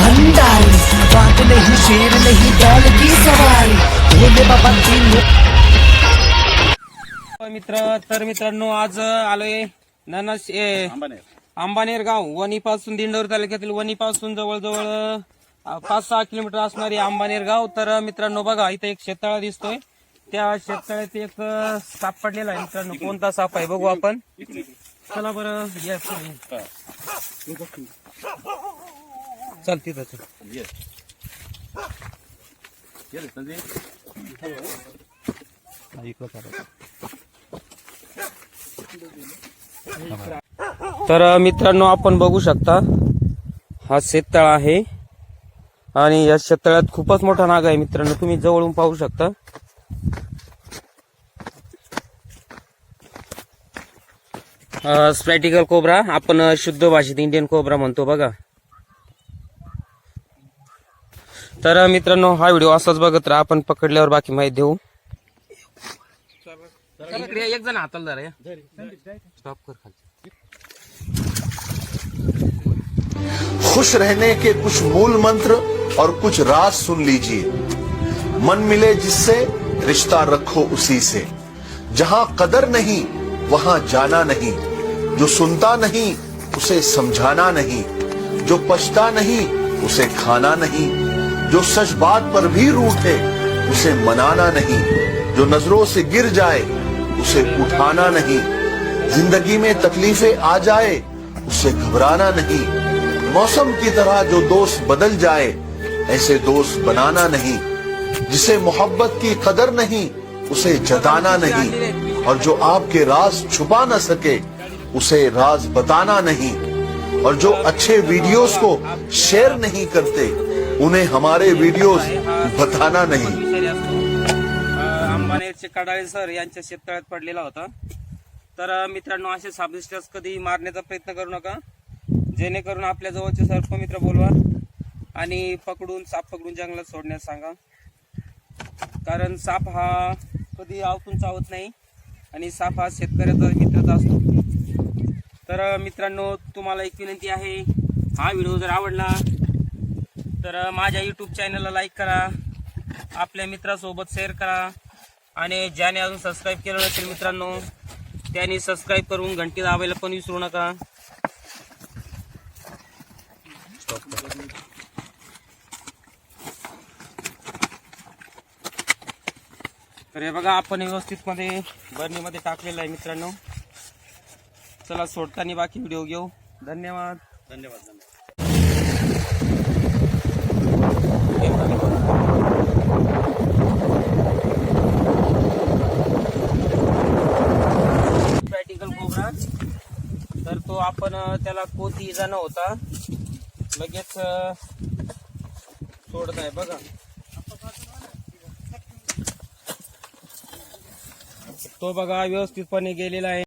भंडारी. बात नहीं शेर नहीं बैल की सवारी. भोले बाबा तीन मित्र तर मित्रांनो आज आलोय ननस अंबानेर गाव वणी पासून तालुक्यातील वणी पासून जवळजवळ पाच सहा किलोमीटर असणारी अंबानेर गाव. तर मित्रांनो बघा इथे एक शेततळा दिसतोय. त्या शेततळ्यात एक साप पडलेला आहे. मित्रांनो कोणता साप आहे? बघू आपण. चला बरं या चल तिथं चल. इकडं चालू. तर मित्रांनो आपण बघू शकता हा शेततळा आहे. आणि या शेततळ्यात खूपच मोठा नाग आहे मित्रांनो. तुम्ही जवळून पाहू शकता. स्प्रॅटिकल कोबरा आपण शुद्ध भाषेत इंडियन कोबरा म्हणतो बघा. तर मित्रांनो हा व्हिडिओ असाच बघत राहा. आपण पकडल्यावर बाकी माहिती देऊ. इकडे एक जण हाताला धरा स्टॉप कर खाली. खुश रहने के कुछ मूल मंत्र और कुछ राज सुन लीजिए। मन मिले जिससे रिश्ता रखो उसी से। जहाँ कदर नहीं वहाँ जाना नहीं। जो सुनता नहीं, उसे समझाना नहीं। जो पछता नहीं, उसे खाना नहीं। जो सच बात पर भी रूठे उसे मनाना नहीं। जो नज़रों से गिर जाए, उसे उठाना नहीं। ज़िंदगी में तकलीफें आ जाए, उसे घबराना नहीं। मौसम की तरह जो दोस्त बदल जाए, ऐसे दोस्त बनाना नहीं। जिसे मोहब्बत की कदर नहीं, उसे जताना नहीं। और जो आपके राज छुपा न सके उसे राज बताना नहीं। और जो अच्छे वीडियोस को शेयर नहीं करते उन्हें हमारे वीडियोस बताना नहीं। अंबानेरचे कडाळे सर यांच्या शेततळ्यात पडलेला होता. तर मित्रांनो असे साबिष्टास कधी मारण्याचा प्रयत्न करू नका. जेणेकरून आपल्या जवळचे सर्पमित्र बोलवा आणि पकडून साप पकडून जंगलात सोडण्यास सांगा. कारण साप हा कधी आवतून चावत नाही आणि साप हा शेतकऱ्याचा मित्रच असतो. तर मित्रांनो तुम्हाला एक विनंती आहे. हा व्हिडिओ जर आवडला तर माझ्या यूट्यूब चॅनलला लाईक करा. आपल्या मित्रासोबत शेअर करा. आणि ज्याने अजून सबस्क्राईब केलं नसेल मित्रांनो त्यांनी सबस्क्राईब करून घंटी दाबायला पण विसरू नका. तर हे बघा आपण व्यवस्थितमध्ये बर्नीमध्ये टाकलेलं आहे मित्रांनो. चला सोडताना बाकी व्हिडिओ घेऊ. धन्यवाद. धन्यवाद प्रॅक्टिकल कोबरा तर तो आपण त्याला कोती इजा न होता. लगेच सोडत आहे. बघा. तो बघा व्यवस्थितपणे गेलेला आहे.